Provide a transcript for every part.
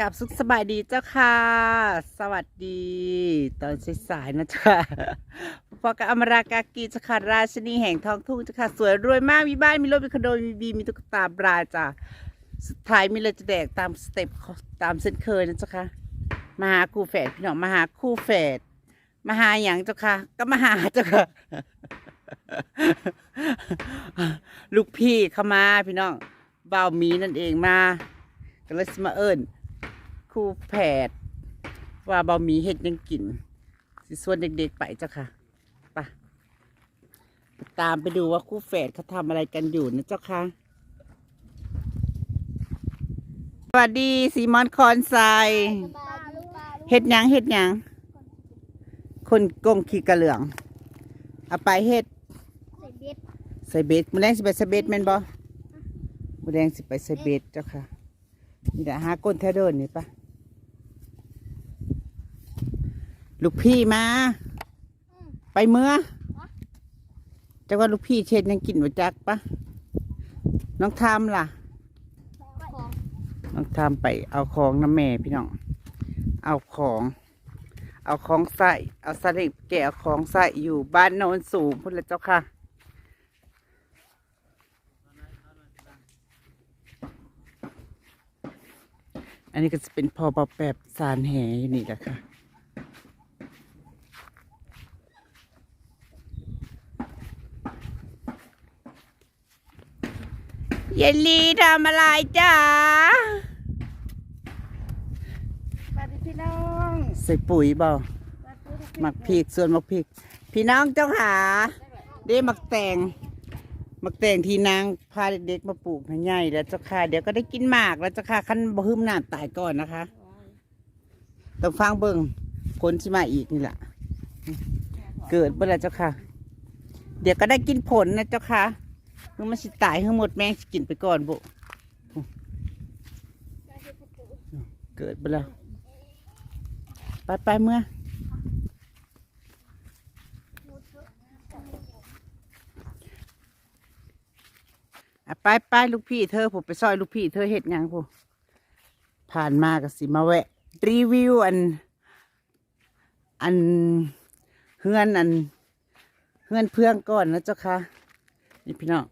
กับสุขสบายดีเจ้าค่ะ สวัสดี ตอนสายๆนะเจ้าค่ะพอกับอมรากากีเจ้าค่ะราชนีแห่งท้องทุ่งเจ้าค่ะ สวยรวยมากมีบ้านมีรถมีคอนโดมีบีมีตุ๊กตาบราจ้ะสุดท้ายมีเลยจะแดกตามสเต็ปตามเส้นเคยนะเจ้าค่ะมาหาคู่แฝดพี่น้องมาหาคู่แฝดมาหาอย่างเจ้าค่ะ ก็มาหาเจ้าค่ะ ลูกพี่เข้ามาพี่น้องเบาวมีนั่นเองมาก็เลยมาเอิญ คู่แผด ว่าเบาวหมีเห็ดหยังกินสิส่วนเด็กๆไปเจ้าค่ะไปไปตามไปดูว่าคู่แฝดเขาทำอะไรกันอยู่นะเจ้าค่ะ สวัสดีสีมอนคอนไซเห็ดหยังเห็ดหยัง คนกงขี้กระเหลือง เอาไปเห็ดใส่เบ็ดมือแรงสิไปใส่เบ็ดแม่นบ่มือแรงสิไปใส่เบ็ดเจ้าค่ะ นี่แหละหาก้นแท้เดินนี่ปะ ลูกพี่มา ไปเมื่อจักว่าลูกพี่เช็ดยังกินหัวจักปะน้องทามล่ะ น้องทามไปเอาของน้ำแม่พี่น้อง เอาของ เอาของใส่ เอาสลิปแกะเอาของใส่อยู่บ้านโนนสูงพุ่นละเจ้าค่ะอันนี้ก็จะเป็นพอปอแบบสารแหอยู่นี่แหละค่ะ เยลลีทำอะไรจ้าสวัสดีพี่น้องใส่ปุ๋ยเปล่าหมักพริกส่วนหมักพริก พี่น้องเจ้าขาเด้หมักแตงหมักแตงที่นางพาเด็กๆมาปลูกให้ใหญ่แล้วเจ้าค่ะ เดี๋ยวก็ได้กินหมากแล้วเจ้าค่ะขั้นบ่หึมน้ำตายก่อนนะคะต้องฟังเบิ่งผลที่มาอีกนี่แหละเกิดเมื่อไรเจ้าค่ะ เดี๋ยวก็ได้กินผลนะเจ้าค่ะ เมื่อมันสิตายทั้หมดแม่งสกินไปก่อนบุเกิดไปแล้วไปไปเมื่อไปไปลูกพี่เธอผมไปซอยลูกพี่เธอเห็ดยังผมผ่านมาก็สิมาแวะ รีวิวอัน อันเฮือนอันเฮือนเพื่องก่อนนะเจ้าค่ะ นี่พี่น้อง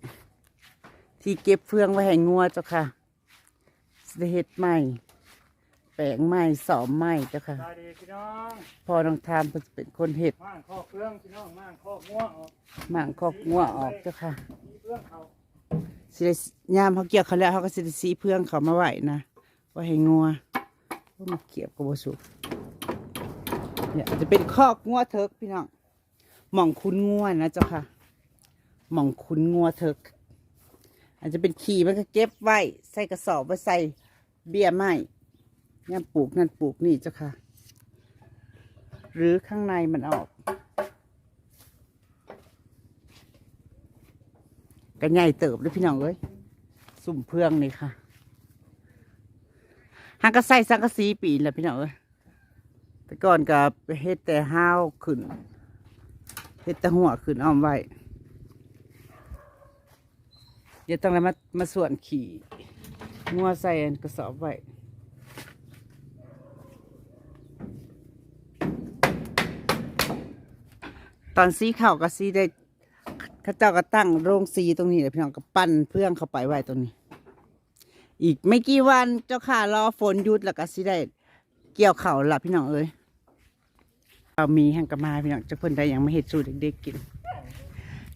ที่เก็บเฟืองไว้ให้งัวเจ้าค่ะสิได้เห็ดใหม่แปลงใหม่สอมใหม่เจ้าค่ะสวัสดีพี่น้องพอน้องทามเพิ่นสิเป็นคนเห็ดม่างข้อเครื่องพี่น้องม่างข้อง่วงออกหมางคอกงัวออกเจ้าค่ะมีเครื่องเขาสิได้ยามเขาเกี่ยวเขาแล้วเขาก็สิได้สีเพื่องเขามาไหวนะว่าให้งัวว่ามาเกี่ยวกับบสุกเนี่ยจะเป็นคอกงัวเถิกพี่น้องหม่องคุณงัวนะเจ้าค่ะ หม่องคุณงัวเถกอาจจะเป็นขี่มันก็เก็บไว้ ใส่กระสอบไว้ใส่เบี้ยไม้ย่ามปลูกนั่นปลูกนี่เจ้าค่ะ หรือข้างในมันออกก็ใหญ่เติบเลยพี่น้องเอ้ยสุ่มเพื่องนี่ค่ะหางก็ใส่สังกะสีปีนแหละพี่น้องเอ้ยแต่ก่อนก็เฮ็ดแต่ห้าวขึ้นเฮ็ดแต่หัวขึ้นอ้อมไว้ เดี๋ยวต้องแล้วมามาส่วนขี่งัวใส่อันกระสอบไว้ตอนสีเข้าก็สีได้ข้าเจ้าก็ตั้งโรงสีตรงนี้เลยพี่น้องก็ปั้นเพื่องเข้าไปไว้ตรงนี้ อีกไม่กี่วันเจ้าค่ะรอฝนหยุดแล้วก็สิได้เกี่ยวเข่าวละพี่น้องเอ้ยเอามีแห่งกระมาพี่น้องเจะคนใดยังไม่เห็ดสูตรเด็กๆกิน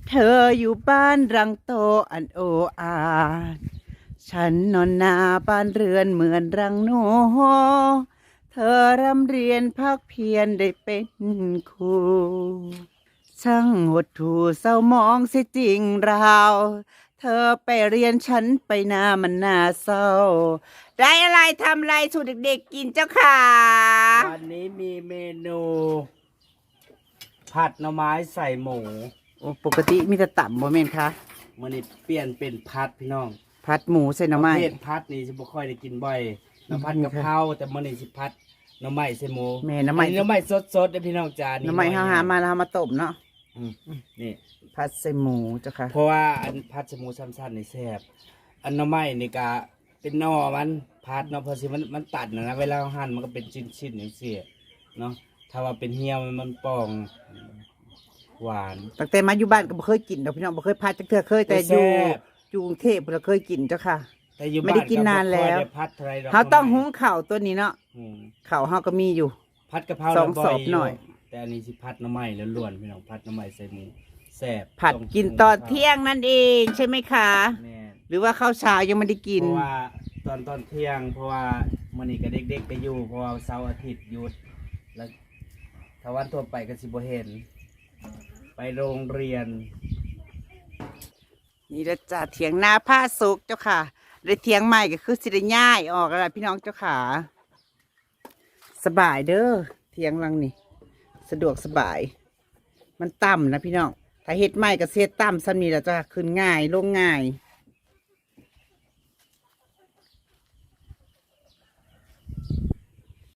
เธออยู่บ้านรังโตอันโออาฉันนอนนาบ้านเรือนเหมือนรังโนเธอร่ำเรียนภาคเพียรได้เป็นครูช่างหดถูเศร้ามองเสียจริงราว เธอไปเรียนฉันไปนามันน่าเศร้า ได้อะไรทำอะไรสูตรเด็กๆกินเจ้าค่ะ วันนี้มีเมนู ผัดหน่อไม้ใส่หมู โอ้ปกติมีแต่ต่ำบ่แม่นคะมันนี่เปลี่ยนเป็นผัดพี่น้องผัดหมูใส่หน่อไม้ประเภทผัดนี่จะบ่ค่อยได้กินบ่อยน้ำผัดกะเพราแต่มันนี่สิผัดหน่อไม้ใส่หมูแม่หน่อไม้ อัหน่อไม้สดๆเด้อพี่น้องจานหน่อไม้ห้าหามาแล้วเอามาต้มเนาะอืมนี่ ผัดใส่หมูเจ้าค่ะเพราะว่าอันผัดใส่หมูซ้ำๆนี่แซ่บอันหน่อไม้นี่ก็เป็นหนอมันพัดเนาะเพอสิมันมันตัดนะนะเวลาเราหั่นมันก็เป็นชิ้นๆอย่างเสียเนาะถ้าว่าเป็นเหี่ยวมันมันป่อง หวาน ตั้งแต่มาอยู่บ้านก็บ่เคยกินดอกพี่น้องบ่เคยพัดจักเทื่อเคยแต่อยู่แซ่บ อยู่กรุงเทพเราเคยกินเจ้าค่ะ แต่อยู่ไม่ได้กินนานแล้วบ้ก็บ่ค่อยได้พัดเท่าไหรดกเฮาต้องหุงข้าวตัวนี้เนาะอืมข้าวเฮาก็มีอยู่ พัดกะเพราสองน่ะบ่ศพหน่อย แต่อันนี้สิพัดหน้ำไม้ล้วนๆพี่น้องพัดหน้ำไม้ใส่หมูแซ่บผัดต้องกินตอนเที่ยงนั่นเองใช่ไหมคะ แม่น หรือว่าข้าวเช้ายังไม่ได้กิน เพราะว่าตอนตอนเที่ยง เพราะว่ามื้อนี้ก็เด็กๆก็อยู่เพราะว่าเสาร์อาทิตย์หยุดแล้วถ้าวันทั่วไปก็สิบ่เห็น ไปโรงเรียน นี่ละจ้ะเถียงนาผ้าสุกเจ้าค่ะได้เถียงใหม่ก็คือสิได้ง่ายออกแล้วล่ะพี่น้องเจ้าค่ะสบายเด้อเถียงหลังนี่สะดวกสบาย มันต่ำนะพี่น้องถ้าเฮ็ดใหม่ก็เสียต่ำซ้ำนี่แล้วจะขึ้นง่ายลงง่าย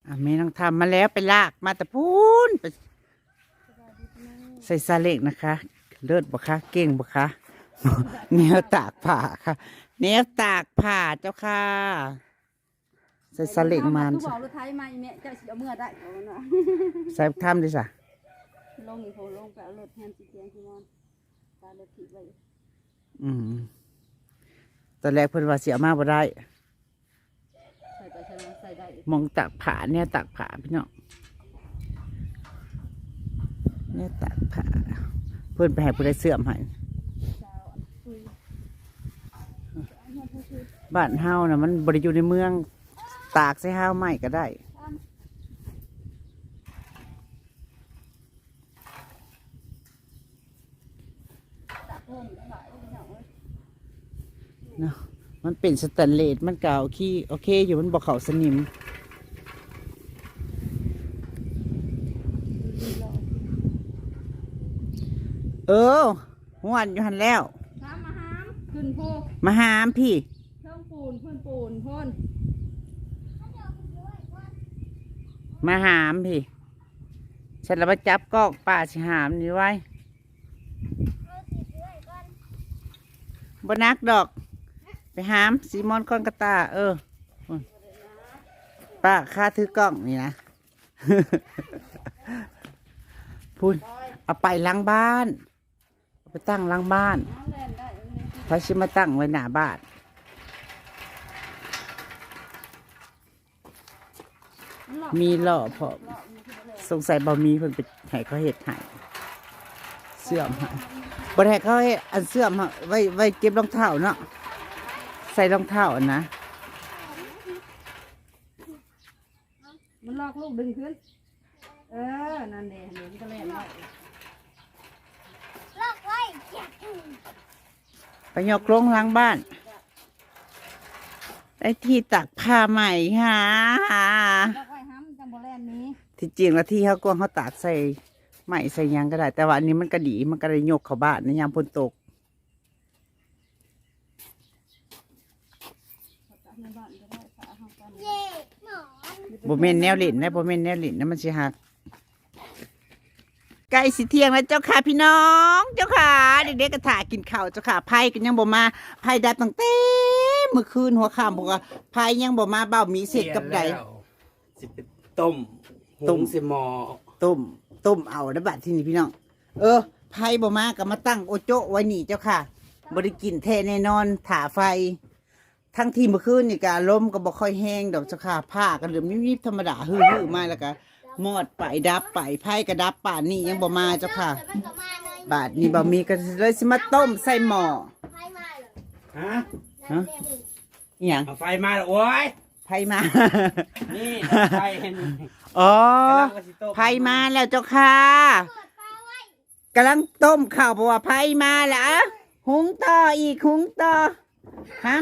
อะแม่น้องทำมาแล้วไปลากมาแต่พูนไป ใส่ซาเล็กนะคะ เลิศบ่คะเก่งบ่คะแนวตากผ้าค่ะแนวตากผ้าเจ้าค่ะ ใส่สลิงมันคือบอกรถไทยมาอีเมะเจ้าสิเอาเมื่อได้เอาเนาะใส่ทำดิสะลงอีกโหลงไปเอารถแฮนด์สิเตียงที่นอนตารถถีบไว้อืมตอนแรกเพิ่นว่าเสียมาบ่ได้ใส่ไปใส่มาใส่ได้มองตากผ้าเนี่ยตากผ้าพี่น้อง เนี่ยตากผ้าเพิ่อนไปให้ผู้ใดเสื่อมให้เจ้ายบ้านเฮาน่ะมันบ่ได้อยู่ในเมืองตากใส่ห้าวใหม่ก็ได้เนาะมันเป็นสแตนเลสมันเก่าขี้โอเคอยู่มันบ่เขาสนิม เออหวนอยู่หันแล้ว ถามมาหามขึ้นโพกมาหามพี่ เพิ่มปูนเพิ่มปูนพ่นมาหามพี่ ฉันเราไปจับกอกป่าสิหามนี่ไว้บนักดอก ไปหามซีมอนคอนกระตา เอออืมป้าค่าถือกล้องนี่นะ พูดเอาไปล้างบ้านเอา ไปตั้งล้างบ้านน้ำแล่นได้เอาไว้พระชิมาตั้งไว้หน้าบ้านมีหล่อพอสงสัยบะมีเพิ่นไปให้เขาเห็ดให้เสื่อมให้บ่ได้ให้เขาเฮ็ดอันเสื่อมไว้ไว้เก็บรองเท้าเนาะใส่รองเท้าอันนะมันลอกลูกดึงขึ้น เออ นั่นเองเห็นก็เล่น ได้ไปยกลงหล้างบ้าน ได้ที่ตักผ้าใหม่ค่ะหลอกไว้ห้ามจังโบแลนนี้ที่จริงแล้วที่เขากวางเขาตากใส่ใหม่ใส่หยังก็ได้ แต่ว่าอันนี้มันก็ดีมันก็ได้ยกเข้าบ้านในยามฝนตกในบ้านก็ได้ฝาห้องกันบ่แม่นแนวหลินนะบ่แม่นแนวหลินนะมันสิหัก ใกล้สิเที่ยงแล้วเจ้าค่ะพี่น้องเจ้าค่ะเด็กๆก็ถ่ากินข้าวเจ้าค่ะไผ่ก็ยังบ่มาไผ่ดับตั้งแต่เมื่อคืนหัวค่ำบอกว่าไผ่ยังบ่มาเบ้ามีเสร็จกับใดเปลี่ยนแล้วสิไปต้มต้ต้มมสิหมอต้ม ต้มเอาแล้วบัดที่นี่พี่น้อง เออไผ่บ่มาก็มาตั้งโอโจะไว้นี่เจ้าค่ะบ่ได้กินแท้แน่นอนถ่าไฟ ทั้งที่เมื่อคืนนี่ก็ลมก็บ่ค่อยแห้งดอกเจ้าค่ะผ้าก็เหลือมยิบๆธรรมดาฮือๆมาแล้วก็ มอดไปดับไปไผ่ก็ดับป่านนี้ยังบ่มาเจ้าค่ะบาดนี้บ่มีก็เลยสิมาต้มใส่หม้อฮะฮะอหย่างเอาไฟมาแล้วโอ้ยไผ่มา นี่ไฟเห็นอ๋อกำลังว่าสิต้มไผ่มาแล้วเจ้าค่ะกำลังต้มข้าวเพราะว่าไผ่มาแล้วอะหุงต่ออีกหุงต่อฮะ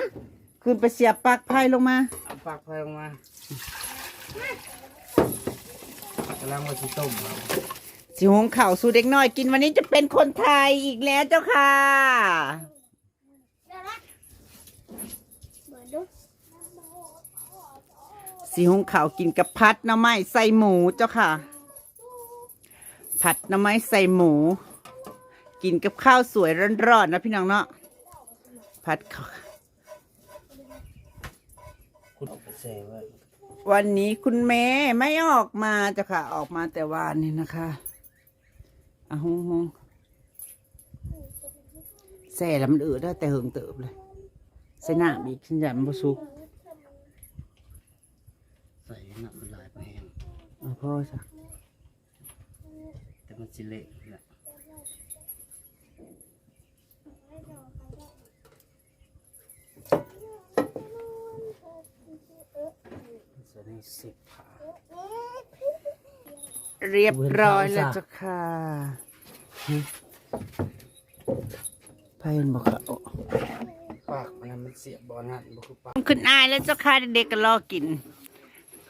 คุณไปเสียบปลั๊กไผ่ลงมา เอาปากไฟลงมา กำลังว่าสิต้มครับสิหุงข้าวสู่เด็กน้อยกินวันนี้จะเป็นคนไทยอีกแล้วเจ้าค่ะสีหุงข้าวกินกับพัดหน้ำไม้ใส่หมูเจ้าค่ะ ผัดหน้ำไม้ใส่หมู กินกับข้าวสวยร้อนๆนะพี่น้องเนาะผัดข้าวเสไว้ วันนี้คุณแม่ไม่ออกมาเจ้าค่ะ ออกมาแต่วานนี่นะคะอะฮงฮงแส่แล้วมันอืดได้แต่เหิงเติบเลยใส่น้ำอีกฉันอยากมันบ่สุกใส่น้ำมันลายไปแห้งเอาพ่อจ้ะแต่มันสิเละแหละ ส่วนนี้สิบผาเรียบร้อยแล้วเจ้าค่ะไพ่เห็นบอกค่ะโอ้ปากมันมันเสียบบอลนั่นบ่คือปากขึ้นอายแล้วเจ้าค่ะเด็กๆก็รอกิน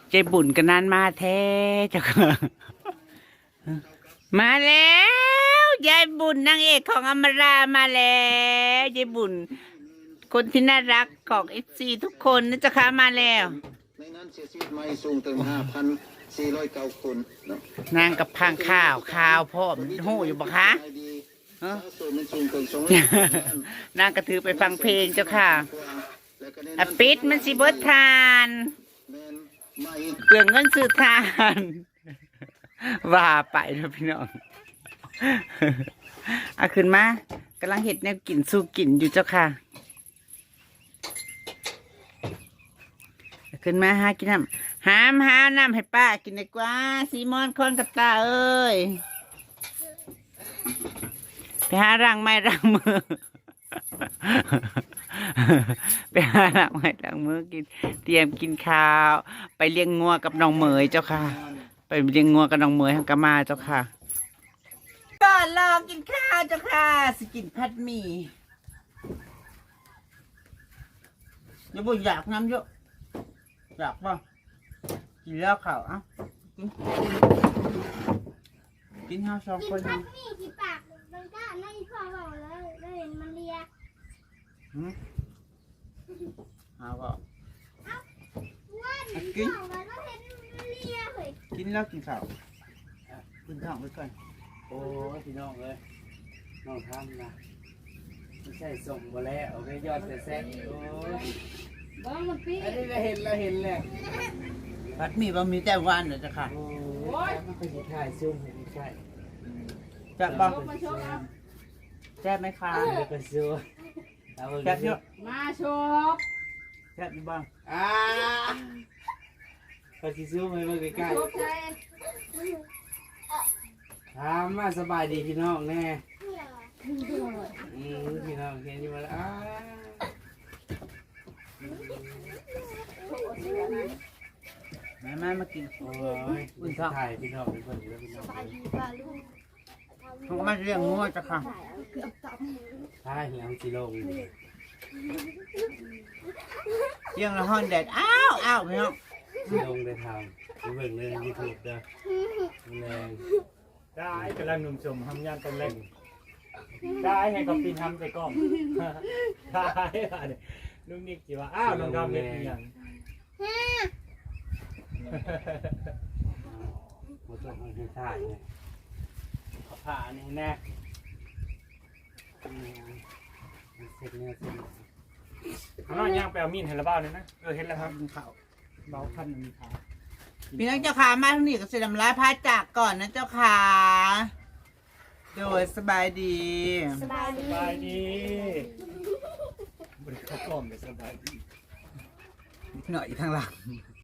ใจบุญกันนานมาแท้เจ้าค่ะ มาแล้วยายบุญนางเอกของอมรามาแล้วยายบุญคนที่น่ารักของเอฟซีทุกคนนะเจ้าค่ะมาแล้วในนั้น เสียชีวิตไม่สูงถึง5,409คนเนาะนางกับพังข้าวข้าวพ่อมหูอยู่บ่คะใจดีฮะสาวโสดมันสูงถึง200นางก็ถือไปฟังเพลงเจ้าค่ะแล้วก็ในอนั้นปิดมันสิเบิดทาน แม่นไม่ เปลืองเงินซื้อทาน ว่าไปนะพี่น้องเอาขึ้นมากำลังเห็ดแนวกินสู้กินอยู่เจ้าค่ะเอา ขึ้นมาหากินน้ำหามหาน้ำให้ป้ากินดีกว่าซีมอนคอนกับตาเอ้ยไปหารังไม้รังมือไปหารังไม้รังมือกิน เตรียมกินข้าว ไปเลี้ยงงัวกับน้องเหมยเจ้าค่ะ ไปเลี้ยงงัวกับน้องเหมยฮังกามาเจ้าค่ะก็รอกินข้าวเจ้าค่ะสกินผัดหมี่อย่าบ่อยากน้ำเยอะ อยากป่ะกินแล้วข้าวเอะกินกินข้าวสองกินคนพัดนี่ที่ปากมันก็ไม่พอบอกแล้วแล้วเห็นมันเลียหืมเอาก็ว่าดิกินบอกว่าแล้วเห็นมันเลียเฮ้ยกินแล้วกินข้าวกินข้าวไปก่อนโอ้ยพี่น้องเอ้ยน้องทำนะไม่ใช่ส่งมาแล้วเอาไปยอดแต่แซ่บโอ้ย บ้องมันปีอันนี้เราเห็นเราเห็นแหละผัดหมี่บะหมี่แต่หวานเหรอเจ้าค่ะโอ้ยมันเป็นถ่ายซุ่มเห็นใช่แซ่บบ้างมาชกเอาแซ่บไหมคะมันเป็นซุ่มเอาไปแซ่บเยอะมาชกแซ่บอยู่บ้างอ่าพอสิซุ่มให้มาใกล้ชกใจๆถามมาสบายดีพี่น้องแน่เนี่ยเหรออืมพี่น้องเห็นอยู่มาแล้วอ้า แม่แม่มากินโอ้ยอุ่นถ่ายพี่น้องเป็นคนอยู่แล้วพี่น้องปลาดีปลาลูกเขาก็มาเลี้ยงงัวเจ้าค่ะถ่ายแล้วสิลงเลี้ยงแล้วห้อนแดดอ้าวอ้าวพี่น้องสิลงได้ทำไปเบิ่งในยูทูบเด้อแรงได้กำลังหนุ่มชมทำงานตอนแรกได้ให้กับปีนทำใส่กล้องได้อะเนี่ยลุงนิกจีว่าอ้าวน้องดำเป็นอย่าง มาต้องให้ถ่ายเนี่ยขอผ่านี่แน่อืมเสร็จเนี่ยเสร็จเนี่ยเขาน้อยย่างไปเอามีดเห็นแล้วบ้าเลยนะเออเห็นแล้วครับกินข้าวเบาพันมีขาพี่น้องเจ้าค่ะมาทางนี้ก็เสร็จลำลาพาจากก่อนนะเจ้าค่ะโดยสบายดี สบายสดีบายดีบริเขากล้องเลยสบายดี nợ thằng làm